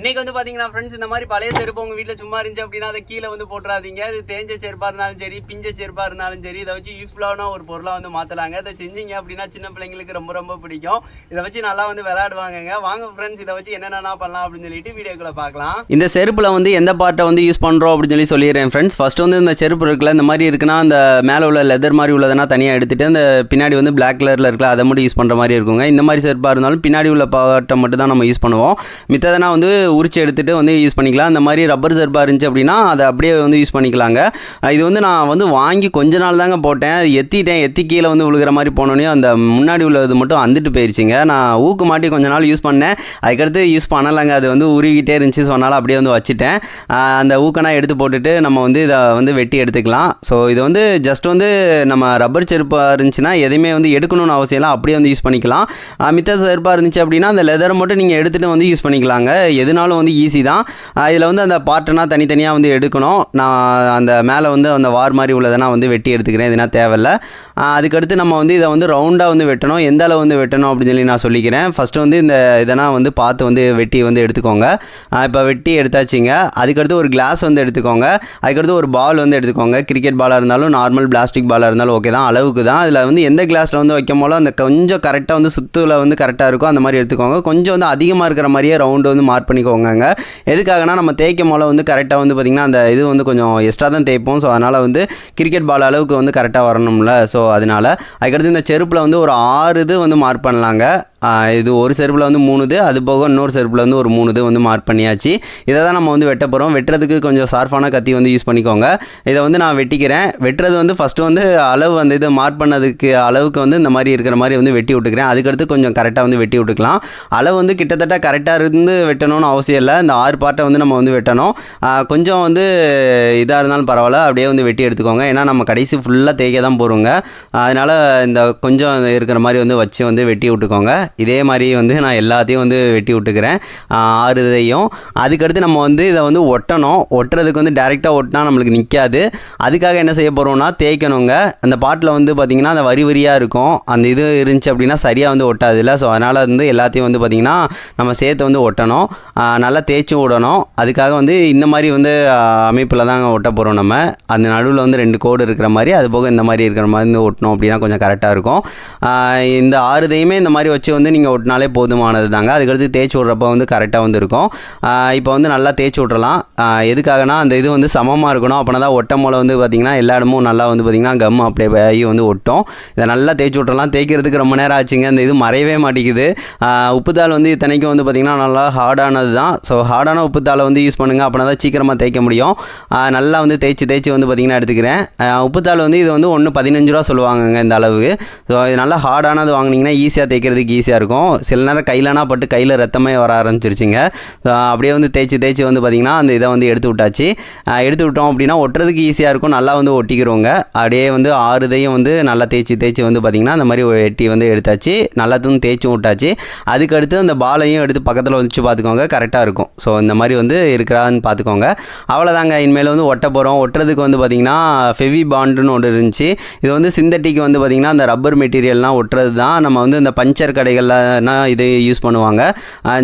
இன்னைக்கு வந்து பாத்தீங்கன்னா ஃப்ரெண்ட்ஸ் இந்த மாதிரி பழைய செருப்பு உங்க வீட்டில் சும்மா இருந்துச்சு அப்படின்னா அதை கீழே வந்து போட்டுறாதீங்க. அது தேஞ்ச செருப்பா இருந்தாலும் சரி பிஞ்ச செருப்பா இருந்தாலும் சரி இதை வச்சு யூஸ்ஃபுல்லான ஒரு பொருளா வந்து மாத்தலாங்க. இதை செஞ்சீங்க அப்படின்னா சின்ன பிள்ளைங்களுக்கு ரொம்ப ரொம்ப பிடிக்கும். இதை வச்சு நல்லா வந்து விளையாடுவாங்க வாங்க ஃப்ரெண்ட்ஸ் இதை வச்சு என்னென்ன பண்ணலாம் அப்படின்னு சொல்லிட்டு வீடியோக்குள்ள பார்க்கலாம். இந்த செருப்புல வந்து எந்த பார்ட்டை வந்து யூஸ் பண்றோம் அப்படின்னு சொல்லி சொல்லிடுறேன் ஃப்ரெண்ட்ஸ் ஃபர்ஸ்ட் வந்து இந்த செருப்பு இருக்குல்ல இந்த மாதிரி இருக்குன்னா அந்த மேலே உள்ள லெதர் மாதிரி உள்ளதுனா தனியாக எடுத்துட்டு அந்த பின்னாடி வந்து பிளாக் கலரில் இருக்குல்ல அதை மட்டும் யூஸ் பண்ணுற மாதிரி இருக்குங்க. இந்த மாதிரி செருப்பாக இருந்தாலும் பின்னாடி உள்ள பார்ட்டை மட்டும் தான் நம்ம யூஸ் பண்ணுவோம். மித்ததனா வந்து உரிச்சு எடுத்துட்டு வந்து யூஸ் பண்ணிக்கலாம். இந்த மாதிரி ரப்பர் செருப்பாக இருந்துச்சு அப்படின்னா அதை அப்படியே வந்து யூஸ் பண்ணிக்கலாங்க. இது வந்து நான் வந்து வாங்கி கொஞ்ச நாள் தாங்க போட்டேன். அது எத்திட்டேன். எத்தி கீழே வந்து விழுகிற மாதிரி போனோன்னே அந்த முன்னாடி உள்ளது மட்டும் வந்துட்டு போயிருச்சுங்க. நான் ஊக்கு மாட்டி கொஞ்ச நாள் யூஸ் பண்ணேன். அதுக்கடுத்து யூஸ் பண்ணலைங்க. அது வந்து உருவிக்கிட்டே இருந்துச்சு. சொன்னாலும் அப்படியே வந்து வச்சுட்டேன். அந்த ஊக்கனா எடுத்து போட்டுட்டு நம்ம வந்து இதை வந்து வெட்டி எடுத்துக்கலாம். ஸோ இது வந்து ஜஸ்ட் வந்து நம்ம ரப்பர் செருப்பாக இருந்துச்சுன்னா எதையுமே வந்து எடுக்கணும்னு அவசியம் இல்லை. அப்படியே வந்து யூஸ் பண்ணிக்கலாம். மித்த செருப்பாக இருந்துச்சு அப்படின்னா அந்த லெதரை மட்டும் நீங்கள் எடுத்துகிட்டு வந்து யூஸ் பண்ணிக்கலாங்க. எதுனாலும் வந்து ஈஸி தான். இதில் வந்து அந்த பார்ட்டனா தனித்தனியாக வந்து எடுக்கணும். நான் அந்த மேலே வந்து அந்த வார் மாதிரி உள்ளதெல்லாம் வந்து வெட்டி எடுத்துக்கிறேன். இதுனா தேவையில்ல. அதுக்கடுத்து நம்ம வந்து இதை வந்து ரவுண்டாக வந்து வெட்டணும். எந்த அளவு வந்து வெட்டணும் அப்படின்னு சொல்லி நான் சொல்லிக்கிறேன். ஃபஸ்ட்டு வந்து இந்த இதெல்லாம் வந்து பார்த்து வந்து வெட்டி வந்து எடுத்துக்கோங்க. இப்போ வெட்டி எடுத்தாச்சுங்க. அதுக்கடுத்து ஒரு கிளாஸ் வந்து எடுத்துக்கோங்க. அதுக்கடுத்து ஒரு பால் வந்து எடுத்துக்கோங்க. கிரிக்கெட் பாலாக இருந்தாலும் நார்மல் பிளாஸ்டிக் பாலாக இருந்தாலும் ஓகே தான். அளவுக்கு தான். அதில் வந்து எந்த கிளாஸில் வந்து வைக்கும் போல அந்த கொஞ்சம் கரெக்டாக வந்து சுத்துல வந்து கரெக்டாக இருக்கும் அந்த மாதிரி எடுத்துக்கோங்க. கொஞ்சம் வந்து அதிகமாக இருக்கிற மாதிரியே ரவுண்டு வந்து மார்க் பண்ணிக்கோங்க எதுக்காகனா நம்ம தேய்க்கும் போல வந்து கரெக்டாக வந்து பார்த்திங்கன்னா அந்த இது வந்து கொஞ்சம் எக்ஸ்ட்ரா தான் தேய்ப்போம். ஸோ அதனால் வந்து கிரிக்கெட் பால் அளவுக்கு வந்து கரெக்டாக வரணும்ல. ஸோ அதனால் அதுக்கடுத்து இந்த செருப்பில் வந்து ஒரு ஆறு இது வந்து மார்க் பண்ணலாங்க. இது ஒரு செருப்பில் வந்து மூணு இது அது போக இன்னொரு செருப்பில் வந்து ஒரு மூணு இது வந்து மார்க் பண்ணியாச்சு. இதை தான் நம்ம வந்து வெட்ட போகிறோம் வெட்டுறதுக்கு கொஞ்சம் ஷார்ப்பான கத்தி வந்து யூஸ் பண்ணிக்கோங்க. இதை வந்து நான் வெட்டிக்கிறேன். வெட்டுறது வந்து ஃபஸ்ட்டு வந்து அளவு வந்து இதை மார்க் பண்ணதுக்கு அளவுக்கு வந்து இந்த மாதிரி இருக்கிற மாதிரி வந்து வெட்டி விட்டுக்கிறேன். அதுக்கடுத்து கொஞ்சம் கரெக்டாக வந்து வெட்டி விட்டுக்கலாம். அளவு வந்து கிட்டத்தட்ட கரெக்டாக இருந்து வெட்டணும்னு அவசியம் இல்லை. இந்த ஆறு பார்ட்டை வந்து நம்ம வந்து வெட்டணும். கொஞ்சம் வந்து இதாக இருந்தாலும் பரவாயில்ல. அப்படியே வந்து வெட்டி எடுத்துக்கோங்க. ஏன்னா நம்ம கடைசி ஃபுல்லாக தேய்க்க தான் போகிறோங்க அதனால் இந்த கொஞ்சம் இருக்கிற மாதிரி வந்து வச்சு வந்து வெட்டி விட்டுக்கோங்க. இதே மாதிரி வந்து நான் எல்லாத்தையும் வந்து வெட்டி விட்டுக்கிறேன். ஆறு இதையும் அதுக்கடுத்து நம்ம வந்து இதை வந்து ஒட்டணும். ஒட்டுறதுக்கு வந்து டேரெக்டாக ஒட்டினா நம்மளுக்கு நிற்காது அதுக்காக என்ன செய்ய போகிறோம்னா தேய்க்கணுங்க. அந்த பாட்டில் வந்து பார்த்திங்கன்னா அந்த வரி வரியாக இருக்கும். அந்த இது இருந்துச்சு அப்படின்னா சரியாக வந்து ஒட்டாதுல்ல. ஸோ அதனால் வந்து எல்லாத்தையும் வந்து பார்த்திங்கன்னா நம்ம சேர்த்து வந்து ஒட்டணும். நல்லா தேய்ச்சி விடணும். அதுக்காக வந்து இந்த மாதிரி வந்து அமைப்பில் தாங்க ஒட்ட போகிறோம் நம்ம. அந்த நடுவில் வந்து ரெண்டு கோடு இருக்கிற மாதிரி அது போக இந்த மாதிரி இருக்கிற மாதிரி வந்து ஒட்டணும் அப்படின்னா கொஞ்சம் கரெக்டாக இருக்கும். இந்த ஆறுதையுமே இந்த மாதிரி வச்சு வந்து நீங்கள் ஒட்டினாலே போதுமானது தாங்க அதுக்கடுத்து தேய்ச்சி விட்றப்ப வந்து கரெக்டாக வந்து இருக்கும் இப்போ வந்து நல்லா தேய்ச்சி விட்றலாம் எதுக்காகனா அந்த இது வந்து சமமாக இருக்கணும். அப்போனா தான் ஒட்டம் போல் வந்து பார்த்திங்கன்னா எல்லா இடமும் நல்லா வந்து பார்த்திங்கன்னா கம் அப்படியே ஆகி வந்து ஒட்டும். இதை நல்லா தேய்ச்சி விட்றலாம் தேய்க்கிறதுக்கு ரொம்ப நேரம் ஆச்சுங்க. அந்த இது மறையவே மாட்டேங்குது. உப்புத்தாள் வந்து இத்தனைக்கும் வந்து பார்த்திங்கன்னா நல்லா ஹார்டானது தான். ஸோ ஹார்டான உப்புத்தாளை வந்து யூஸ் பண்ணுங்கள் அப்படின்னா தான் சீக்கிரமாக தேய்க்க முடியும். நல்லா வந்து தேய்ச்சி தேய்ச்சி வந்து பார்த்திங்கன்னா எடுத்துக்கிறேன். உப்புத்தாள் வந்து இது வந்து ஒன்று பதினஞ்சு ரூபா சொல்லுவாங்கங்க இந்த அளவுக்கு. ஸோ இது நல்லா ஹார்டானது வாங்கினீங்கன்னா ஈஸியாக தேய்க்கிறதுக்கு ஈஸியாக இருக்கும். சில நேரம் கையிலனா பட்டு கையில் ரத்தமே வர ஆரம்பிச்சிருச்சுங்க. அப்படியே வந்து தேய்ச்சி தேய்ச்சி வந்து பார்த்திங்கன்னா அந்த இதை வந்து எடுத்து விட்டாச்சு. எடுத்து விட்டோம் அப்படின்னா ஒட்டுறதுக்கு ஈஸியாக இருக்கும். நல்லா வந்து ஒட்டிக்கிறோங்க அப்படியே வந்து ஆறு இதையும் வந்து நல்லா தேய்ச்சி தேய்ச்சி வந்து பார்த்திங்கன்னா அந்த மாதிரி வெட்டி வந்து எடுத்தாச்சு. நல்லாத்தையும் தேய்ச்சி விட்டாச்சு. அதுக்கடுத்து அந்த பாலையும் எடுத்து பக்கத்தில் வந்துச்சு பார்த்துக்கோங்க கரெக்டாக இருக்கும். ஸோ இந்த மாதிரி வந்து இருக்கிறான்னு பார்த்துக்கோங்க அவ்வளோதாங்க இனிமேல் வந்து ஒட்ட போகிறோம் ஒட்டுறதுக்கு வந்து பார்த்திங்கன்னா ஃபெவி பாண்டுன்னு ஒன்று இருந்துச்சு. இது வந்து சிந்தட்டிக் வந்து பார்த்திங்கன்னா அந்த ரப்பர் மெட்டீரியல்லாம் ஒட்டுறது தான் நம்ம வந்து இந்த பஞ்சர் கடைகள் கடைகள்லனா இது யூஸ் பண்ணுவாங்க.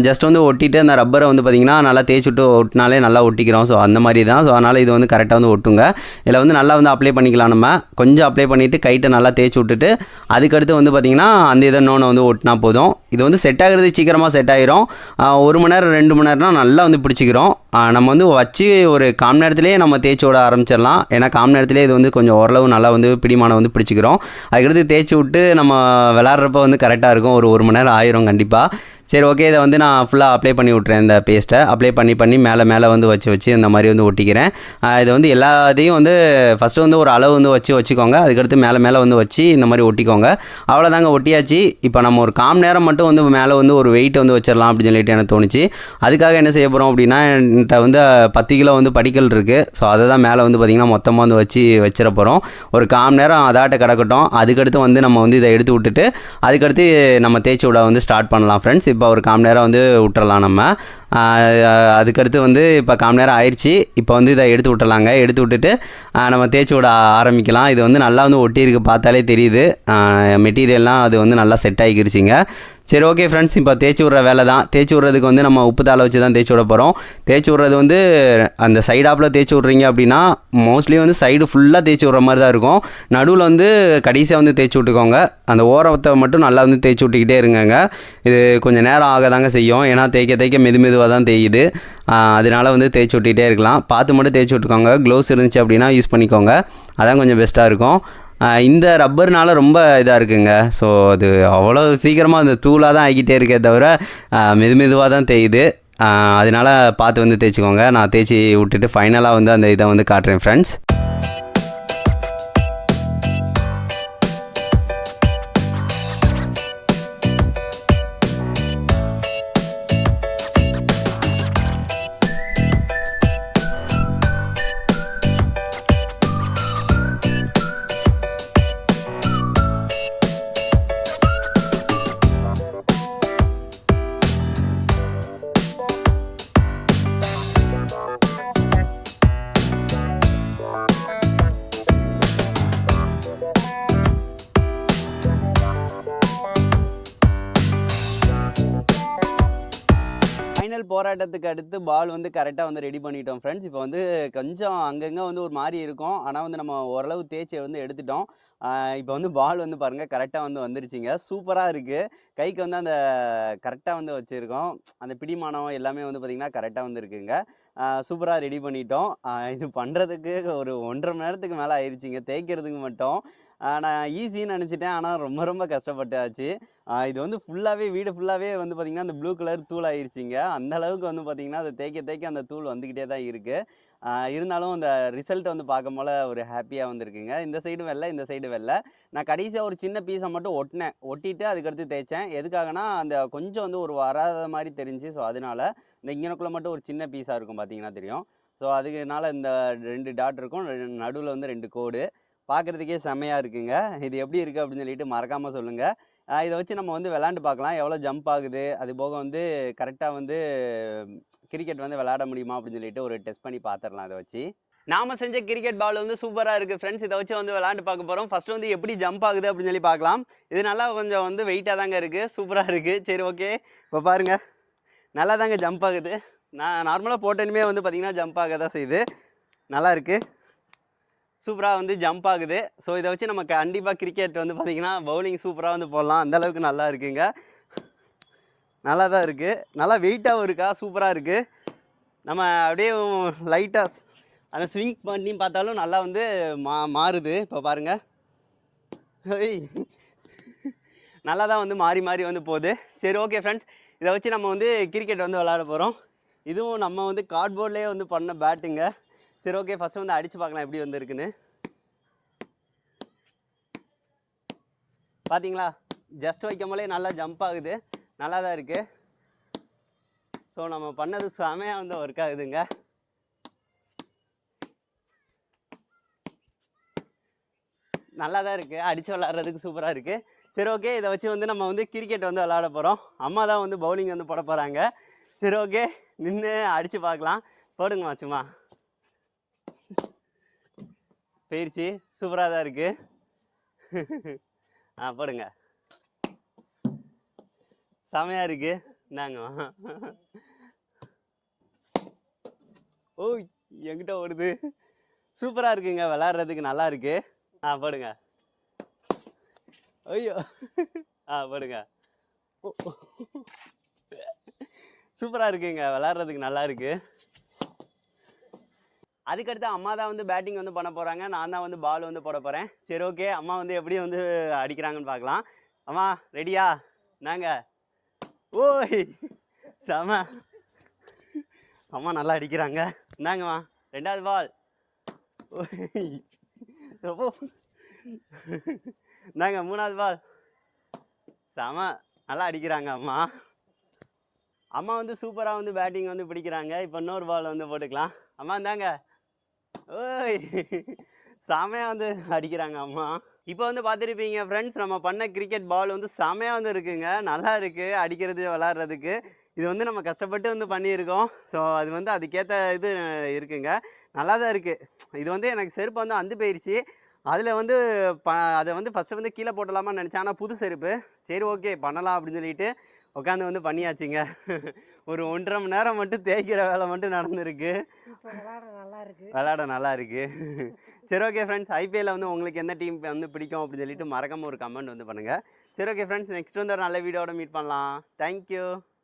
ஜஸ்ட் வந்து ஒட்டிட்டு அந்த ரப்பரை வந்து பார்த்திங்கன்னா நல்லா தேய்ச்சி விட்டு ஒட்டினாலே நல்லா ஒட்டிக்கிறோம். ஸோ அந்த மாதிரி தான். ஸோ அதனால் இது வந்து கரெக்டாக வந்து ஒட்டுங்க. இதில் வந்து நல்லா வந்து அப்ளை பண்ணிக்கலாம் நம்ம. கொஞ்சம் அப்ளை பண்ணிவிட்டு கைட்டை நல்லா தேய்ச்சி விட்டுட்டு அதுக்கடுத்து வந்து பார்த்திங்கன்னா அந்த இதை நோனை வந்து ஒட்டினா போதும். இது வந்து செட் ஆகிறது சீக்கிரமாக செட் ஆகிரும் ஒரு மணி நேரம் ரெண்டு மணி நேரம்னா நல்லா வந்து பிடிச்சிக்கிறோம். நம்ம வந்து வச்சு ஒரு காம் நேரத்துலேயே நம்ம தேய்ச்சி விட ஆரம்பிச்சிடலாம். ஏன்னா காம் நேரத்துலேயே இது வந்து கொஞ்சம் ஓரளவு நல்லா வந்து பிடிமானம் வந்து பிடிச்சிக்கிறோம். அதுக்கடுத்து தேய்ச்சி விட்டு நம்ம விளாட்றப்ப வந்து கரெக்டாக இருக்கும். ஒரு ஒரு மணி நேரம் ஆயிரும் கண்டிப்பாக சரி ஓகே இதை வந்து நான் ஃபுல்லாக அப்ளை பண்ணி விட்றேன் இந்த பேஸ்ட்டை அப்ளை பண்ணி பண்ணி மேலே மேலே வந்து வச்சு வச்சு இந்த மாதிரி வந்து ஒட்டிக்கிறேன். இது வந்து எல்லாத்தையும் வந்து ஃபஸ்ட்டு வந்து ஒரு அளவு வந்து வச்சு வச்சுக்கோங்க. அதுக்கடுத்து மேலே மேலே வந்து வச்சு இந்த மாதிரி ஒட்டிக்கோங்க. அவ்வளோதாங்க ஒட்டியாச்சு. இப்போ நம்ம ஒரு காம் நேரம் மட்டும் வந்து மேலே வந்து ஒரு வெயிட் வந்து வச்சிடலாம் அப்படின்னு சொல்லிட்டு எனக்கு தோணுச்சு. அதுக்காக என்ன செய்ய போகிறோம் அப்படின்னா என்கிட்ட வந்து பத்து கிலோ வந்து படிக்கல் இருக்குது ஸோ அதை தான் மேலே வந்து பார்த்திங்கன்னா மொத்தமாக வந்து வச்சு வச்சிட போகிறோம் ஒரு காம் நேரம் அதாட்ட கிடக்கட்டும். அதுக்கடுத்து வந்து நம்ம வந்து இதை எடுத்து விட்டுட்டு அதுக்கடுத்து நம்ம தேய்ச்சி விட வந்து ஸ்டார்ட் பண்ணலாம் ஃப்ரெண்ட்ஸ் இப்போ ஒரு காம் நேரம் வந்து விட்டுறலாம் நம்ம. அதுக்கடுத்து வந்து இப்போ காம் நேரம் ஆயிடுச்சு. இப்போ வந்து இதை எடுத்து விட்டுறலாங்க. எடுத்து விட்டுட்டு நம்ம தேய்ச்சி விட ஆரம்பிக்கலாம். இது வந்து நல்லா வந்து ஒட்டியிருக்கு பார்த்தாலே தெரியுது. மெட்டீரியல்லாம் அது வந்து நல்லா செட் ஆகிக்கிருச்சிங்க சரி ஓகே ஃப்ரெண்ட்ஸ் இப்போ தேய்ச்சி விட்ற வேலை தான். தேய்ச்சி விட்றதுக்கு வந்து நம்ம உப்பு தாளை வச்சு தான் தேய்ச்சி விட போகிறோம் தேய்ச்சி விட்றது வந்து அந்த சைடாப்பில் தேய்ச்சி விட்றீங்க அப்படின்னா மோஸ்ட்லி வந்து சைடு ஃபுல்லாக தேய்ச்சி விட்ற மாதிரி தான் இருக்கும். நடுவில் வந்து கடைசியாக வந்து தேய்ச்சி விட்டுக்கோங்க. அந்த ஓரத்தை மட்டும் நல்லா வந்து தேய்ச்சி விட்டுக்கிட்டே இருங்கங்க. இது கொஞ்சம் நேரம் ஆக தாங்க செய்யும். ஏன்னா தேய்க்க தேய்க்க மெது மெதுவாக தான் தேயுது. அதனால வந்து தேய்ச்சி விட்டுக்கிட்டே இருக்கலாம். பார்த்து மட்டும் தேய்ச்சி விட்டுக்கோங்க. க்ளவுஸ் இருந்துச்சு அப்படின்னா யூஸ் பண்ணிக்கோங்க. அதான் கொஞ்சம் பெஸ்ட்டாக இருக்கும். இந்த ரப்பர்னால ரொம்ப இதாக இருக்குங்க. ஸோ அது அவ்வளோ சீக்கிரமாக அந்த தூளாக தான் ஆகிக்கிட்டே இருக்கே தவிர மெது மெதுவாக தான் தேயுது. அதனால் அதனால பார்த்து வந்து தேய்ச்சிக்கோங்க. நான் தேய்ச்சி விட்டுட்டு ஃபைனலாக வந்து அந்த இதை வந்து காட்டுறேன் ஃப்ரெண்ட்ஸ் போராட்டத்துக்கு அடுத்து பால் வந்து கரெக்டாக வந்து ரெடி பண்ணிட்டோம் ஃப்ரெண்ட்ஸ் இப்போ வந்து கொஞ்சம் அங்கங்கே வந்து ஒரு மாதிரி இருக்கும். ஆனால் வந்து நம்ம ஓரளவு தேய்ச்சி வந்து எடுத்துட்டோம். இப்போ வந்து பால் வந்து பாருங்கள் கரெக்டாக வந்து வந்துருச்சுங்க. சூப்பராக இருக்குது கைக்கு வந்து அந்த கரெக்டாக வந்து வச்சுருக்கோம். அந்த பிடிமானம் எல்லாமே வந்து பார்த்திங்கன்னா கரெக்டாக வந்து இருக்குங்க. சூப்பராக ரெடி பண்ணிட்டோம். இது பண்ணுறதுக்கு ஒரு ஒன்றரை மணி நேரத்துக்கு மேலே ஆயிடுச்சுங்க தேய்க்கிறதுக்கு மட்டும். நான் ஈஸின்னு நினச்சிட்டேன். ஆனால் ரொம்ப ரொம்ப கஷ்டப்பட்டாச்சு. இது வந்து ஃபுல்லாகவே வீடு ஃபுல்லாகவே வந்து பார்த்திங்கன்னா அந்த ப்ளூ கலர் தூள் ஆயிடுச்சிங்க அந்த அளவுக்கு வந்து பார்த்திங்கன்னா அதை தேய்க்க தேய்க்க அந்த தூள் வந்துக்கிட்டே தான் இருக்குது இருந்தாலும் அந்த ரிசல்ட் வந்து பார்க்கும் போல ஒரு ஹாப்பியாக வந்திருக்குங்க. இந்த சைடு வெள்ளை இந்த சைடு வெள்ளை நான் கடைசியாக ஒரு சின்ன பீஸை மட்டும் ஒட்டினேன். ஒட்டிட்டு அதுக்கடுத்து தேய்ச்சேன். எதுக்காகனா அந்த கொஞ்சம் வந்து ஒரு வராத மாதிரி தெரிஞ்சு ஸோ அதனால இந்த இங்கனக்குள்ளே மட்டும் ஒரு சின்ன பீஸாக இருக்கும் பார்த்திங்கன்னா தெரியும். ஸோ அதுக்குனால இந்த ரெண்டு டாட் இருக்கும். நடுவில் வந்து ரெண்டு கோடு. பார்க்குறதுக்கே செம்மையாக இருக்குங்க. இது எப்படி இருக்குது அப்படின்னு சொல்லிட்டு மறக்காமல் சொல்லுங்கள் இதை வச்சு நம்ம வந்து விளாண்டு பார்க்கலாம். எவ்வளோ ஜம்ப் ஆகுது? அது போக வந்து கரெக்டாக வந்து கிரிக்கெட் வந்து விளாட முடியுமா அப்படின்னு சொல்லிட்டு ஒரு டெஸ்ட் பண்ணி பார்த்துடலாம் இதை வச்சு. நாம செஞ்ச கிரிக்கெட் பால் வந்து சூப்பராக இருக்குது ஃப்ரெண்ட்ஸ் இதை வச்சு வந்து விளாண்டு பார்க்க போகிறோம் ஃபஸ்ட்டு வந்து எப்படி ஜம்ப் ஆகுது அப்படின்னு சொல்லி பார்க்கலாம். இது நல்லா கொஞ்சம் வந்து வெயிட்டாக தாங்க இருக்குது சூப்பராக இருக்குது சரி ஓகே இப்போ பாருங்கள் நல்லா தாங்க ஜம்ப் ஆகுது. நான் நார்மலாக போட்டனுமே வந்து பார்த்திங்கன்னா ஜம்ப் ஆக தான் செய்யுது. நல்லா இருக்குது சூப்பராக வந்து ஜம்ப் ஆகுது. ஸோ இதை வச்சு நம்ம கண்டிப்பாக கிரிக்கெட் வந்து பார்த்திங்கன்னா பவுலிங் சூப்பராக வந்து போடலாம். அந்தளவுக்கு நல்லா இருக்குங்க. நல்லா தான் இருக்குது நல்லா வெயிட்டாகவும் இருக்கா? சூப்பராக இருக்குது நம்ம அப்படியே லைட்டாக அந்த ஸ்விங் பண்ணி பார்த்தாலும் நல்லா வந்து மா மாறுது. இப்போ பாருங்கள் நல்லா தான் வந்து மாறி மாறி வந்து போகுது. சரி ஓகே ஃப்ரெண்ட்ஸ் இதை வச்சு நம்ம வந்து கிரிக்கெட் வந்து விளாட போகிறோம் இதுவும் நம்ம வந்து கார்ட்போர்ட்லேயே வந்து பண்ண பேட்டுங்க சரி ஓகே ஃபஸ்ட்டு வந்து அடித்து பார்க்கலாம் எப்படி வந்துருக்குன்னு. பார்த்தீங்களா ஜஸ்ட் வைக்கும்போதே நல்லா ஜம்ப் ஆகுது. நல்லா தான் இருக்குது ஸோ நம்ம பண்ணது செமையாக வந்து ஒர்க் ஆகுதுங்க. நல்லா தான் இருக்குது அடித்து விளாட்றதுக்கு சூப்பராக இருக்குது சரி ஓகே இதை வச்சு வந்து நம்ம வந்து கிரிக்கெட் வந்து விளாட போகிறோம் அம்மா தான் வந்து பவுலிங் வந்து போட போகிறாங்க சரி ஓகே நின்று அடித்து பார்க்கலாம். போடுங்கம்மா சும்மா. போயிடுச்சு சூப்பராக தான் இருக்குது ஆ போடுங்க. செமையாக இருக்குது இந்தாங்க. ஓ என்கிட்ட ஓடுது. சூப்பராக இருக்குங்க. விளாட்றதுக்கு நல்லா இருக்கு. ஆ போடுங்க. ஐயோ. ஆ போடுங்க. சூப்பராக இருக்குங்க. விளாட்றதுக்கு நல்லா இருக்குது அதுக்கடுத்து அம்மா தான் வந்து பேட்டிங் வந்து பண்ண போகிறாங்க நான் தான் வந்து பால் வந்து போட போகிறேன் சரி ஓகே அம்மா வந்து எப்படி வந்து அடிக்கிறாங்கன்னு பார்க்கலாம். அம்மா ரெடியா நாங்க ஓய் செம. அம்மா நல்லா அடிக்கிறாங்க. இந்தாங்கம்மா. ரெண்டாவது பால் ஓய் இந்தாங்க மூணாவது பால் செம. நல்லா அடிக்கிறாங்க அம்மா. அம்மா வந்து சூப்பராக வந்து பேட்டிங் வந்து பிடிக்கிறாங்க. இப்போ இன்னொரு பால் வந்து போட்டுக்கலாம். அம்மா இந்தாங்க. ஓய். செமையாக வந்து அடிக்கிறாங்க அம்மா. இப்போ வந்து பார்த்துருப்பீங்க ஃப்ரெண்ட்ஸ் நம்ம பண்ண கிரிக்கெட் பால் வந்து செமையாக வந்து இருக்குங்க. நல்லா இருக்குது அடிக்கிறது விளாட்றதுக்கு. இது வந்து நம்ம கஷ்டப்பட்டு வந்து பண்ணியிருக்கோம். ஸோ அது வந்து அதுக்கேற்ற இது இருக்குங்க. நல்லா தான் இருக்குது இது வந்து எனக்கு செருப்பு வந்து அந்து போயிடுச்சு அதில் வந்து ப அதை வந்து ஃபஸ்ட்டு வந்து கீழே போட்டலாமான்னு நினச்சேன். ஆனால் புது செருப்பு. சரி ஓகே பண்ணலாம் அப்படின்னு சொல்லிட்டு உட்காந்து வந்து பண்ணியாச்சுங்க. ஒரு ஒன்றரை மணி நேரம் மட்டும் தேய்க்கிற வேலை மட்டும் நடந்திருக்கு. விளாட நல்லா இருக்கு. சரி ஓகே ஃப்ரெண்ட்ஸ் ஐபிஎல்ல வந்து உங்களுக்கு எந்த டீம் வந்து பிடிக்கும் அப்படின்னு சொல்லிட்டு மறக்காம ஒரு கமெண்ட் வந்து பண்ணுங்க. சரி ஓகே ஃப்ரெண்ட்ஸ் நெக்ஸ்ட் வந்து ஒரு நல்ல வீடியோட மீட் பண்ணலாம். தேங்க்யூ